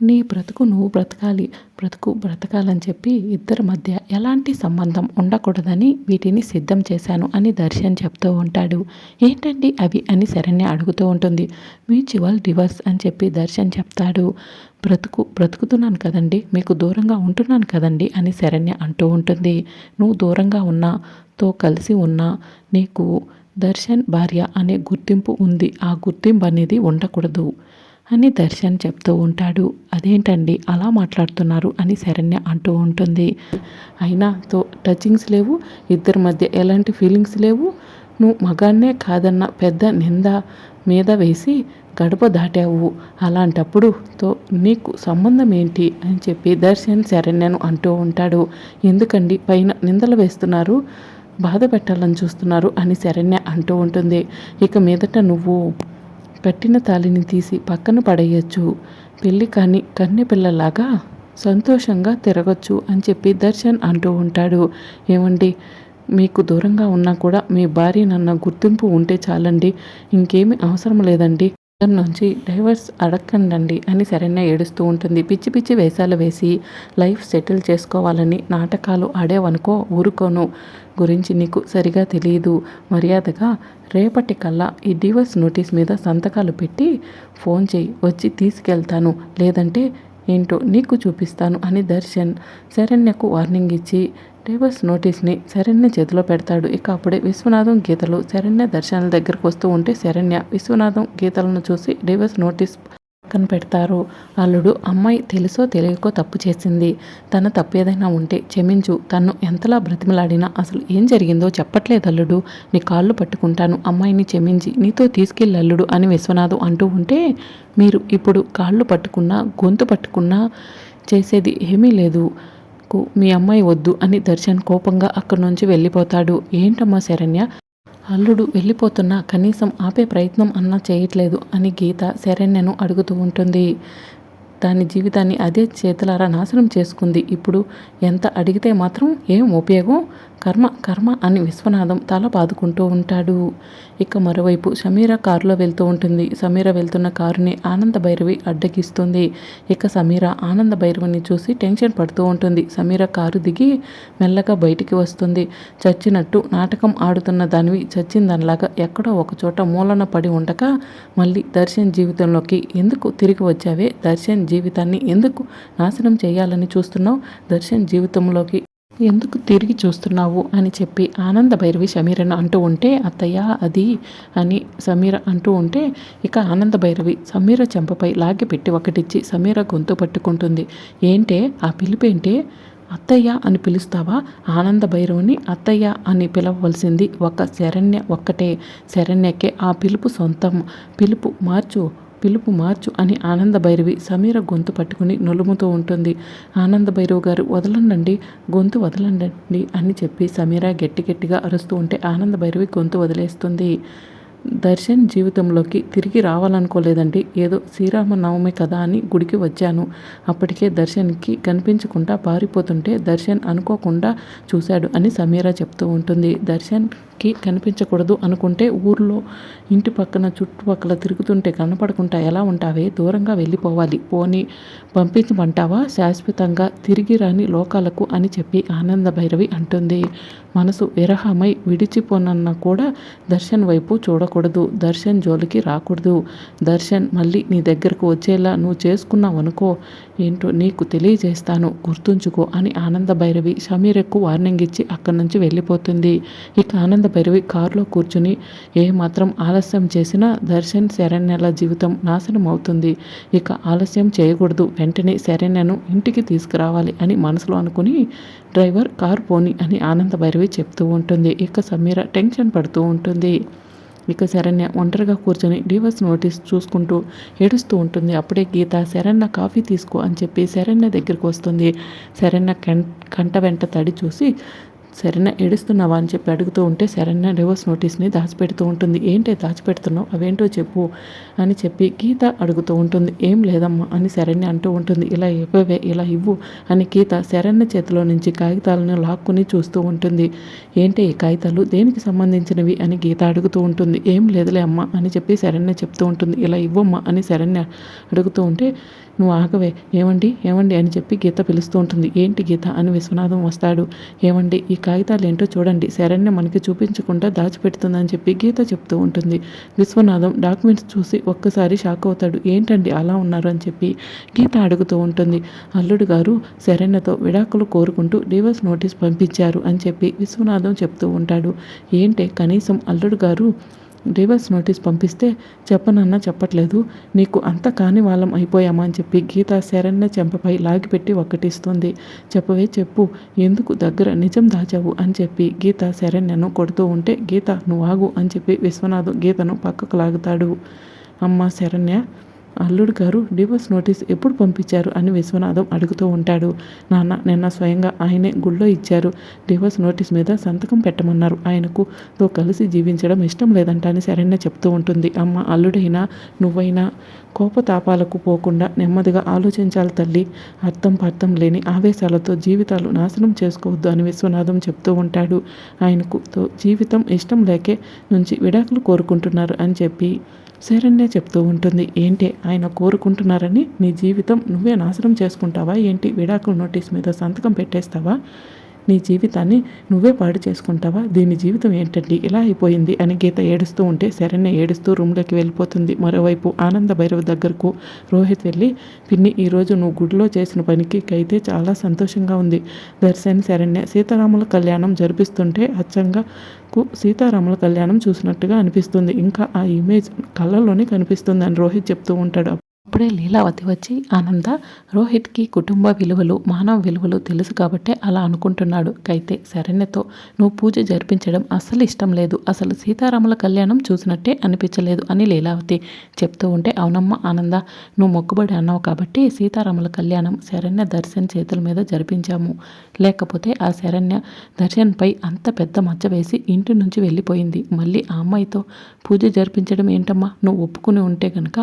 నీ బ్రతుకు నువ్వు బ్రతకాలి బ్రతుకు బ్రతకాలని చెప్పి ఇద్దరి మధ్య ఎలాంటి సంబంధం ఉండకూడదని వీటిని సిద్ధం చేశాను అని దర్శన్ చెప్తూ ఉంటాడు. ఏంటండి అవి అని శరణ్య అడుగుతూ ఉంటుంది. మ్యూచువల్ డివర్స్ అని చెప్పి దర్శన్ చెప్తాడు. బ్రతుకు బ్రతుకుతున్నాను కదండి మీకు దూరంగా ఉంటున్నాను కదండి అని శరణ్య అంటూ ఉంటుంది. నువ్వు దూరంగా ఉన్నాతో కలిసి ఉన్నా నీకు దర్శన్ భార్య అనే గుర్తింపు ఉంది. ఆ గుర్తింపు అనేది ఉండకూడదు. అని దర్శన్ చెప్తూ ఉంటాడు. అదేంటండి? అలా మాట్లాడుతున్నారు అని శరణ్య అంటూ ఉంటుంది. అయినా తో టచింగ్స్ లేవు. ఇద్దరి మధ్య ఎలాంటి ఫీలింగ్స్ లేవు. నువ్వు మగాన్నే కాదన్న పెద్ద నింద మీద వేసి గడప దాటావు. అలాంటప్పుడు తో నీకు సంబంధం ఏంటి అని చెప్పి దర్శన్ శరణ్యను అంటూ ఉంటాడు. ఎందుకండి? పైన నిందలు వేస్తున్నారు. బాధ పెట్టాలని చూస్తున్నారు అని శరణ్య అంటూ ఉంటుంది. ఇక మీదట నువ్వు కట్టిన తాలిని తీసి పక్కన పడేయచ్చు. పెళ్ళి కాని కన్నె పిల్లలాగా సంతోషంగా తిరగచ్చు అని చెప్పి దర్శన్ అంటూ ఉంటాడు. ఏమండి మీకు దూరంగా ఉన్నా కూడా మీ భార్య నన్న గుర్తింపు ఉంటే చాలండి. ఇంకేమీ అవసరం లేదండి. నుంచి డైవర్స్ అడక్కండి అని సరైన ఏడుస్తూ ఉంటుంది. పిచ్చి పిచ్చి వేషాలు వేసి లైఫ్ సెటిల్ చేసుకోవాలని నాటకాలు ఆడేవనుకో ఊరుకోను. గురించి నీకు సరిగా తెలియదు మర్యాదగా రేపటి కల్లా ఈ డివోర్స్ నోటీస్ మీద సంతకాలు పెట్టి ఫోన్ చేయి. వచ్చి తీసుకెళ్తాను. లేదంటే ఏంటో నీకు చూపిస్తాను అని దర్శన్ శరణ్యకు వార్నింగ్ ఇచ్చి డైవర్స్ నోటీస్ని శరణ్య చేతిలో పెడతాడు. ఇక అప్పుడే విశ్వనాథం గీతలు శరణ్య దర్శనాల దగ్గరకు వస్తూ ఉంటే శరణ్య విశ్వనాథం గీతలను చూసి డైవర్స్ నోటీస్ పక్కన పెడతారు. అల్లుడు అమ్మాయి తెలుసో తెలియకో తప్పు చేసింది. తన తప్పు ఏదైనా ఉంటే క్షమించు. తను ఎంతలా బ్రతిమలాడినా అసలు ఏం జరిగిందో చెప్పట్లేదు అల్లుడు. నీ కాళ్ళు పట్టుకుంటాను. అమ్మాయిని క్షమించి. నీతో తీసుకెళ్ళి అల్లుడు అని విశ్వనాథం అంటూ ఉంటే మీరు ఇప్పుడు కాళ్ళు పట్టుకున్నా గొంతు పట్టుకున్నా చేసేది ఏమీ లేదు. మీ అమ్మాయి వద్దు అని దర్శన్ కోపంగా అక్కడి నుంచి వెళ్ళిపోతాడు. ఏంటమ్మా శరణ్య? అల్లుడు వెళ్ళిపోతున్నా కనీసం ఆపే ప్రయత్నం అన్నా చేయట్లేదు అని గీత శరణ్యను అడుగుతూ ఉంటుంది. దాని జీవితాన్ని అదే చేతులారా నాశనం చేసుకుంది. ఇప్పుడు ఎంత అడిగితే మాత్రం ఏం ఉపయోగం? కర్మ కర్మ అని విశ్వనాథం తల బాదుకుంటూ ఉంటాడు. ఇక మరోవైపు సమీర కారులో వెళ్తూ ఉంటుంది. సమీర వెళ్తున్న కారుని ఆనంద భైరవి అడ్డగిస్తుంది. ఇక సమీర ఆనంద భైరవిని చూసి టెన్షన్ పడుతూ ఉంటుంది. సమీర కారు దిగి మెల్లగా బయటికి వస్తుంది. చచ్చినట్టు నాటకం ఆడుతున్న దానివి చచ్చిందనిలాగా ఎక్కడో ఒకచోట మూలన పడి ఉండక మళ్ళీ దర్శన్ జీవితంలోకి ఎందుకు తిరిగి వచ్చావే? దర్శన్ జీవితాన్ని ఎందుకు నాశనం చేయాలని చూస్తున్నావు? దర్శన్ జీవితంలోకి ఎందుకు తిరిగి చూస్తున్నావు అని చెప్పి ఆనంద భైరవి సమీరను అంటూ ఉంటే అత్తయ్య అది అని సమీర అంటూ ఉంటే ఇక ఆనంద భైరవి సమీర చెంపపై లాగి పెట్టి ఒకటిచ్చి సమీర గొంతు పట్టుకుంటుంది. ఏంటే? ఆ పిలిపేంటే? అత్తయ్య అని పిలుస్తావా? ఆనంద భైరవుని అత్తయ్య అని పిలవవలసింది ఒక శరణ్య ఒక్కటే. శరణ్యకే ఆ పిలుపు సొంతం. పిలుపు మార్చు. పిలుపు మార్చు అని ఆనంద భైరవి సమీర గొంతు పట్టుకుని నొలుముతూ ఉంటుంది. ఆనంద భైరవ్ గారు వదలండి గొంతు వదలండి అని చెప్పి సమీర గట్టి గట్టిగా అరుస్తూ ఉంటే ఆనంద భైరవి గొంతు వదిలేస్తుంది. దర్శన్ జీవితంలోకి తిరిగి రావాలనుకోలేదండి. ఏదో శ్రీరామనవమి కదా అని గుడికి వచ్చాను. అప్పటికే దర్శన్కి కనిపించకుండా పారిపోతుంటే దర్శన్ అనుకోకుండా చూశాడు అని సమీర చెప్తూ ఉంటుంది. దర్శన్ కి కనిపించకూడదు అనుకుంటే ఊర్లో ఇంటి పక్కన చుట్టుపక్కల తిరుగుతుంటే కనపడకుండా ఎలా ఉంటావే? దూరంగా వెళ్ళిపోవాలి. పోనీ పంపించమంటావా? శాశ్వతంగా తిరిగి రాని లోకాలకు అని చెప్పి ఆనంద భైరవి అంటుంది. మనసు విరహమై విడిచిపోనన్నా కూడా దర్శన్ వైపు చూడకూడదు. దర్శన్ జోలికి రాకూడదు. దర్శన్ మళ్ళీ నీ దగ్గరకు వచ్చేలా నువ్వు చేసుకున్నావు అనుకో. ఏంటో నీకు తెలియజేస్తాను. గుర్తుంచుకో అని ఆనంద భైరవి సమీరకు వార్నింగ్ ఇచ్చి అక్కడి నుంచి వెళ్ళిపోతుంది. ఇక ఆనంద ఆనంద భైరవి కారులో కూర్చుని ఏమాత్రం ఆలస్యం చేసినా దర్శన్ శరణ్యల జీవితం నాశనం అవుతుంది ఇక ఆలస్యం చేయకూడదు. వెంటనే శరణ్యను ఇంటికి తీసుకురావాలి అని మనసులో అనుకుని డ్రైవర్ కారు పోని అని ఆనంద భైరవి చెప్తూ ఉంటుంది. ఇక సమీర టెన్షన్ పడుతూ ఉంటుంది. ఇక శరణ్య ఒంటరిగా కూర్చొని డివోర్స్ నోటీస్ చూసుకుంటూ ఏడుస్తూ ఉంటుంది. అప్పుడే గీత శరణ్య కాఫీ తీసుకో అని చెప్పి శరణ్య దగ్గరికి వస్తుంది. శరణ్య కంట వెంట తడి చూసి శరణ్య ఏడుస్తున్నావా అని చెప్పి అడుగుతూ ఉంటే శరణ్య డివోర్స్ నోటీస్ని దాచిపెడుతూ ఉంటుంది. ఏంటి దాచిపెడుతున్నావు? అవేంటో చెప్పు అని చెప్పి గీత అడుగుతూ ఉంటుంది. ఏం లేదమ్మా అని శరణ్య అంటూ ఉంటుంది. ఇలా ఇవ్వవే ఇలా ఇవ్వు అని గీత శరణ్య చేతిలో నుంచి కాగితాలను లాక్కుని చూస్తూ ఉంటుంది. ఏంటి ఈ కాగితాలు? దేనికి సంబంధించినవి? అని గీత అడుగుతూ ఉంటుంది. ఏం లేదులే అమ్మ అని చెప్పి శరణ్య చెప్తూ ఉంటుంది. ఇలా ఇవ్వమ్మా అని శరణ్య అడుగుతూ ఉంటే నువ్వు ఆగవే. ఏమండి ఏమండి అని చెప్పి గీత పిలుస్తూ ఉంటుంది. ఏంటి గీత? అని విశ్వనాథం వస్తాడు. ఏమండి ఈ కాగితాలు ఏంటో చూడండి. శరణ్య మనకి చూపించకుండా దాచిపెడుతుందని చెప్పి గీత చెప్తూ ఉంటుంది. విశ్వనాథం డాక్యుమెంట్స్ చూసి ఒక్కసారి షాక్ అవుతాడు. ఏంటండి అలా ఉన్నారు అని చెప్పి గీత అడుగుతూ ఉంటుంది. అల్లుడు గారు శరణ్యతో విడాకులు కోరుకుంటూ డివోర్స్ నోటీస్ పంపించారు అని చెప్పి విశ్వనాథం చెప్తూ ఉంటాడు. ఏంటే? కనీసం అల్లుడు గారు రివర్స్ నోటీస్ పంపిస్తే చెప్పనన్నా చెప్పట్లేదు. నీకు అంత కాని వాళ్ళం అయిపోయామా అని చెప్పి గీత శరణ్య చెంపపై లాగిపెట్టి ఒక్కటిస్తుంది చెప్పవే చెప్పు ఎందుకు దగ్గర నిజం దాచావు అని చెప్పి గీత శరణ్యను కొడుతూ ఉంటే గీత నువ్వు ఆగు అని చెప్పి విశ్వనాథ్ గీతను పక్కకు లాగుతాడు. అమ్మ శరణ్య అల్లుడు గారు డివోర్స్ నోటీస్ ఎప్పుడు పంపించారు అని విశ్వనాథం అడుగుతూ ఉంటాడు. నాన్న నిన్న స్వయంగా ఆయనే గుళ్ళో ఇచ్చారు. డివోర్స్ నోటీస్ మీద సంతకం పెట్టమన్నారు. ఆయనకు తో కలిసి జీవించడం ఇష్టం లేదంట అని శరణ్య చెప్తూ ఉంటుంది. అమ్మ అల్లుడైనా నువ్వైనా కోపతాపాలకు పోకుండా నెమ్మదిగా ఆలోచించాలి తల్లి. అర్థం పర్థం లేని ఆవేశాలతో జీవితాలు నాశనం చేసుకోవద్దు అని విశ్వనాథం చెప్తూ ఉంటాడు. ఆయనకు జీవితం ఇష్టం లేకే నుంచి విడాకులు కోరుకుంటున్నారు అని చెప్పి శరణ్య చెప్తూ ఉంటుంది. ఏంటి? ఆయన కోరుకుంటున్నారని నీ జీవితం నువ్వే నాశనం చేసుకుంటావా? ఏంటి? విడాకుల నోటీస్ మీద సంతకం పెట్టేస్తావా? నీ జీవితాన్ని నువ్వే పాడు చేసుకుంటావా? దీని జీవితం ఏంటండి? ఇలా అయిపోయింది అని గీత ఏడుస్తూ ఉంటే శరణ్య ఏడుస్తూ రూమ్లోకి వెళ్ళిపోతుంది. మరోవైపు ఆనంద భైరవ దగ్గరకు రోహిత్ వెళ్ళి పిన్ని ఈరోజు నువ్వు గుడిలో చేసిన పనికి అయితే చాలా సంతోషంగా ఉంది. దర్శన్ శరణ్య సీతారాముల కళ్యాణం జరిపిస్తుంటే అచ్చంగా సీతారాముల కళ్యాణం చూసినట్టుగా అనిపిస్తుంది. ఇంకా ఆ ఇమేజ్ కళ్ళలోనే కనిపిస్తుంది అని రోహిత్ చెప్తూ ఉంటాడు. అప్పుడే లీలావతి వచ్చి ఆనంద రోహిత్కి కుటుంబ విలువలు మానవ విలువలు తెలుసు కాబట్టే అలా అనుకుంటున్నాడు. అయితే శరణ్యతో నువ్వు పూజ జరిపించడం అస్సలు ఇష్టం లేదు. అసలు సీతారాముల కళ్యాణం చూసినట్టే అనిపించలేదు అని లీలావతి చెప్తూ ఉంటే అవునమ్మ ఆనంద నువ్వు మొక్కుబడి అన్నావు కాబట్టి సీతారాముల కళ్యాణం శరణ్య దర్శన్ చేతుల మీద జరిపించాము. లేకపోతే ఆ శరణ్య దర్శన్పై అంత పెద్ద మచ్చ వేసి ఇంటి నుంచి వెళ్ళిపోయింది. మళ్ళీ ఆ అమ్మాయితో పూజ జరిపించడం ఏంటమ్మా? నువ్వు ఒప్పుకుని ఉంటే కనుక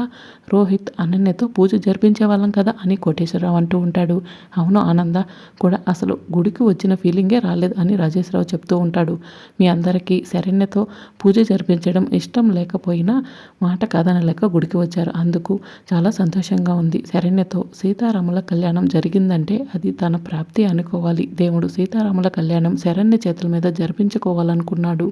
రోహిత్ అన్న అనన్యతో పూజ జరిపించే వాళ్ళం కదా అని కోటేశ్వరరావు అంటూ ఉంటాడు. అవును ఆనంద కూడా అసలు గుడికి వచ్చిన ఫీలింగే రాలేదు అని రాజేశ్వరరావు చెప్తూ ఉంటాడు. మీ అందరికీ శరణ్యతో పూజ జరిపించడం ఇష్టం లేకపోయినా మాట కాదనలేక గుడికి వచ్చారు. అందుకు చాలా సంతోషంగా ఉంది. శరణ్యతో సీతారాముల కళ్యాణం జరిగిందంటే అది తన ప్రాప్తి అనుకోవాలి. దేవుడు సీతారాముల కళ్యాణం శరణ్య చేతుల మీద జరిపించుకోవాలనుకున్నాడు.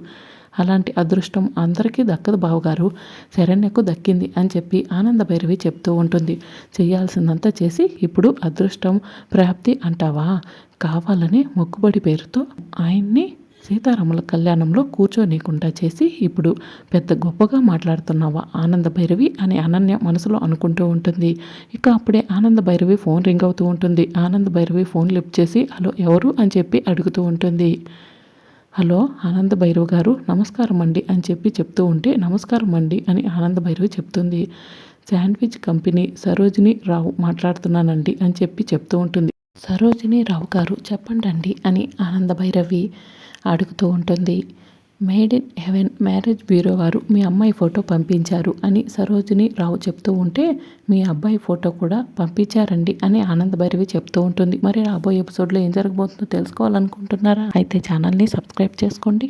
అలాంటి అదృష్టం అందరికీ దక్కదు బావగారు. శరణ్యకు దక్కింది అని చెప్పి ఆనంద భైరవి చెప్తూ ఉంటుంది. చేయాల్సిందంతా చేసి ఇప్పుడు అదృష్టం ప్రాప్తి అంటావా? కావాలని మొక్కుబడి పేరుతో ఆయన్ని సీతారాముల కళ్యాణంలో కూర్చోనీకుండా చేసి ఇప్పుడు పెద్ద గొప్పగా మాట్లాడుతున్నావా ఆనంద భైరవి అని అనన్య మనసులో అనుకుంటూ ఉంటుంది. ఇక అప్పుడే ఆనంద భైరవి ఫోన్ రింగ్ అవుతూ ఉంటుంది. ఆనంద భైరవి ఫోన్ లిఫ్ట్ చేసి హలో ఎవరు? అని చెప్పి అడుగుతూ ఉంటుంది. హలో ఆనంద భైరవ్ గారు. నమస్కారం అండి అని చెప్పి చెప్తూ ఉంటే నమస్కారం అండి అని ఆనంద భైరవి చెప్తుంది. శాండ్విచ్ కంపెనీ సరోజిని రావు మాట్లాడుతున్నానండి అని చెప్పి చెప్తూ ఉంటుంది. సరోజిని రావు గారు చెప్పండి అండి అని ఆనంద భైరవి అడుగుతూ ఉంటుంది. Made in heaven marriage bureau వారు మీ అమ్మాయి ఫోటో పంపించారు అని సరోజిని రావు చెప్తూ ఉంటే మీ అబ్బాయి ఫోటో కూడా పంపించారండి అని ఆనంద్ భైరవి చెప్తూ ఉంటుంది. మరి రాబోయే ఎపిసోడ్లో ఏం జరగబోతుందో తెలుసుకోవాలనుకుంటున్నారా? అయితే ఛానల్ని సబ్స్క్రైబ్ చేసుకోండి.